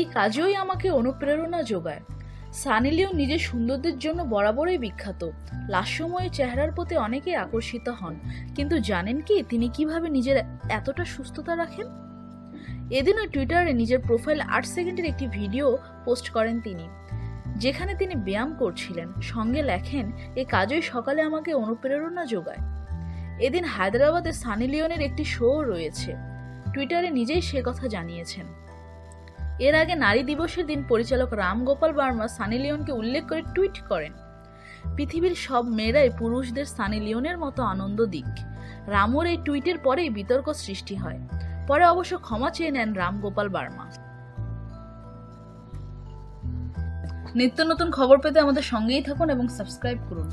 কাজই আমাকে অনুপ্রেরণা যোগায়। সানি লিওন নিজের সৌন্দর্যের জন্য বরাবরই বিখ্যাত। লাস্যময় চেহারার প্রতি অনেকেই আকর্ষিত হন। কিন্তু জানেন কি, তিনি কীভাবে নিজের এতটা সুস্থতা রাখেন? এদিনও টুইটারে নিজের প্রোফাইল আট সেকেন্ডের একটি ভিডিও পোস্ট করেন তিনি, যেখানে তিনি ব্যায়াম করছিলেন। সঙ্গে লেখেন, এ কাজই সকালে আমাকে অনুপ্রেরণা যোগায়। এদিন হায়দ্রাবাদে সানি লিওনের একটি শো রয়েছে। টুইটারে নিজেই সে কথা জানিয়েছেন। এর আগে নারী দিবসের দিন পরিচালক রাম গোপাল বার্মা সানি লিওনকে উল্লেখ করে টুইট করেন, পৃথিবীর সব মেয়েরাই পুরুষদের সানি লিওনের মতো আনন্দ দিক। রামোর এই টুইটের পরেই বিতর্ক সৃষ্টি হয়। পরে অবশ্য ক্ষমা চেয়ে নেন রাম গোপাল বার্মা। নিত্য নতুন খবর পেতে আমাদের সঙ্গেই থাকুন এবং সাবস্ক্রাইব করুন।